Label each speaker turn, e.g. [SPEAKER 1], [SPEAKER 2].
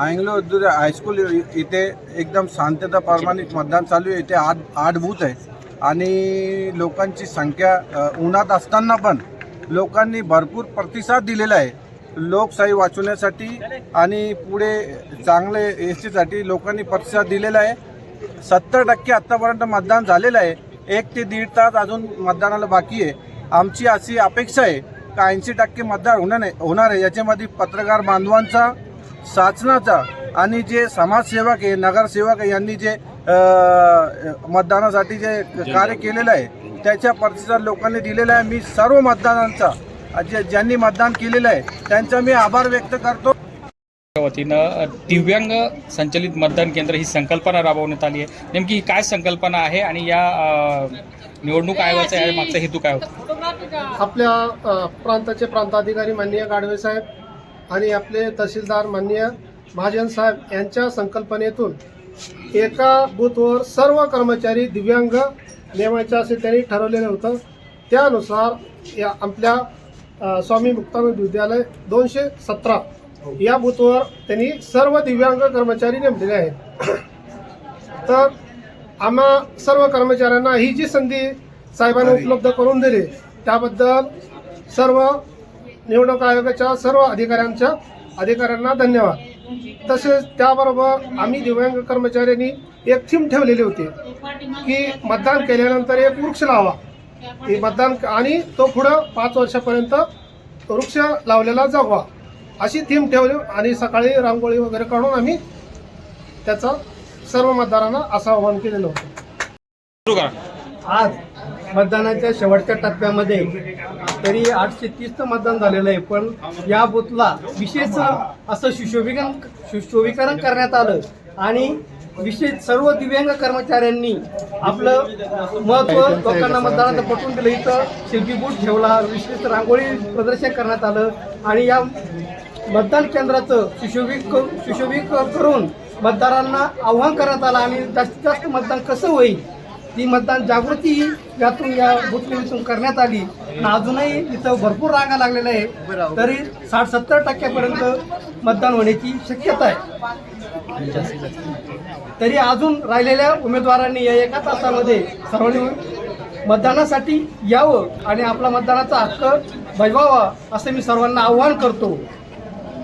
[SPEAKER 1] Anglo high school इथे एकदम शांतता प्रमाणित मतदान चालू आहे. इथे आठ आठ बूथ आहे. आणि लोकांची संख्या उन्हात असताना पण लोकांनी भरपूर प्रतिसाद दिलेला आहे. लोकशाही वाचवण्यासाठी आणि पुढे चांगले याच्यासाठी लोकांनी प्रतिसाद दिलेला आहे. सत्तर टक्के आत्तापर्यंत मतदान झालेलं आहे. एक ते दीड तास अजून मतदानाला बाकी आहे. आमची अशी अपेक्षा आहे का ऐंशी टक्के मतदान होणार नाही होणार आहे. याच्यामध्ये पत्रकार बांधवांचा शासनाचा आणि जे समाजसेवक आहे नगरसेवक यांनी जे मतदानासाठी जे कार्य केलेलं आहे त्याच्या प्रतिसाद लोकांनी दिलेला आहे. मी सर्व मतदारांचा जे ज्यांनी मतदान केलेलं आहे त्यांचा मी आभार व्यक्त करतो.
[SPEAKER 2] वतीनं दिव्यांग संचलित मतदान केंद्र ही संकल्पना राबवण्यात आली आहे. नेमकी ही काय संकल्पना आहे आणि या निवडणूक आयोगाचा या मागचा हेतू काय होता?
[SPEAKER 3] आपल्या प्रांताचे प्रांताधिकारी माननीय गाडवे साहेब आणि आपले तहसीलदार माननीय महाजन साहेब यांच्या संकल्पनेतून एका बूथवर सर्व कर्मचारी दिव्यांग नेमायचे असे त्यांनी ठरवलेलं होतं. त्यानुसार या आपल्या स्वामी मुक्तानंद विद्यालय दोनशे सतरा या बूथवर त्यांनी सर्व दिव्यांग कर्मचारी नेमलेले आहेत. तर आम्हा सर्व कर्मचाऱ्यांना ही जी संधी साहेबांनी उपलब्ध करून दिली त्याबद्दल सर्व निवडणूक आयोगाच्या सर्व अधिकाऱ्यांच्या अधिकाऱ्यांना धन्यवाद. तसेच त्याबरोबर आम्ही दिव्यांग कर्मचाऱ्यांनी एक थीम ठेवलेली होती की मतदान केल्यानंतर एक वृक्ष लावा. हे मतदान आणि तो पुढं पाच वर्षापर्यंत वृक्ष लावलेला जगवा. अशी थीम ठेवली आणि सकाळी रांगोळी वगैरे काढून आम्ही त्याचं सर्व मतदारांना असं आवाहन केलेलं होतं.
[SPEAKER 4] आज मतदानाच्या शेवटच्या टप्प्यामध्ये तरी आठशे तीसचं मतदान झालेलं आहे पण या बूथला विशेष असं सुशोभीकरण सुशोभीकरण करण्यात आलं आणि विशेष सर्व दिव्यांग कर्मचाऱ्यांनी आपलं महत्त्व लोकांना मतदानाचं पटवून दिलं. इथं शिल्पी बूट ठेवला विशेष रांगोळी प्रदर्शन करण्यात आलं आणि या मतदान केंद्राचं सुशोभिक सुशोभिक करून मतदारांना आव्हान करण्यात आलं आणि जास्तीत जास्त मतदान कसं होईल ती मतदान जागृती यातून या बूथनिमित्तून करण्यात आली. आणि अजूनही इथं भरपूर रांगा लागलेल्या आहे तरी साठ सत्तर टक्क्यापर्यंत मतदान होण्याची शक्यता आहे. तरी अजून राहिलेल्या उमेदवारांनी या एका तासामध्ये सर्वांनी मतदानासाठी यावं आणि आपला मतदानाचा हक्क बजवावा असं मी सर्वांना आव्हान करतो.